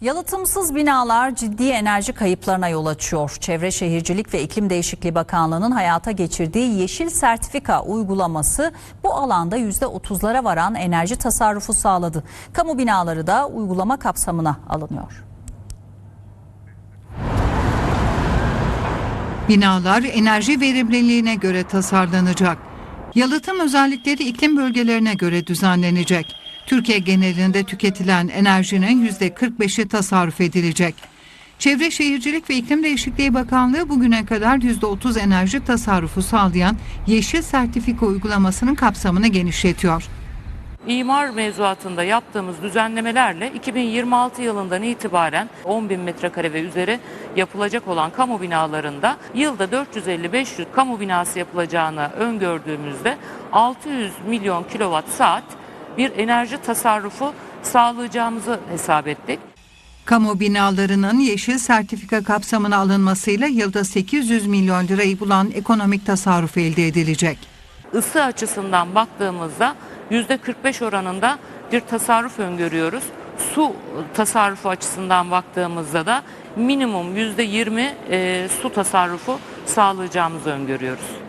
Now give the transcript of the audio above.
Yalıtımsız binalar ciddi enerji kayıplarına yol açıyor. Çevre Şehircilik ve İklim Değişikliği Bakanlığı'nın hayata geçirdiği yeşil sertifika uygulaması bu alanda %30'lara varan enerji tasarrufu sağladı. Kamu binaları da uygulama kapsamına alınıyor. Binalar enerji verimliliğine göre tasarlanacak. Yalıtım özellikleri iklim bölgelerine göre düzenlenecek. Türkiye genelinde tüketilen enerjinin %45'i tasarruf edilecek. Çevre Şehircilik ve İklim Değişikliği Bakanlığı bugüne kadar %30 enerji tasarrufu sağlayan yeşil sertifika uygulamasının kapsamını genişletiyor. İmar mevzuatında yaptığımız düzenlemelerle 2026 yılından itibaren 10 bin metrekare ve üzeri yapılacak olan kamu binalarında yılda 450-500 kamu binası yapılacağını öngördüğümüzde 600 milyon kilowatt saat bir enerji tasarrufu sağlayacağımızı hesap ettik. Kamu binalarının yeşil sertifika kapsamına alınmasıyla yılda 800 milyon lirayı bulan ekonomik tasarruf elde edilecek. Isı açısından baktığımızda %45 oranında bir tasarruf öngörüyoruz. Su tasarrufu açısından baktığımızda da minimum %20 e, su tasarrufu sağlayacağımızı öngörüyoruz.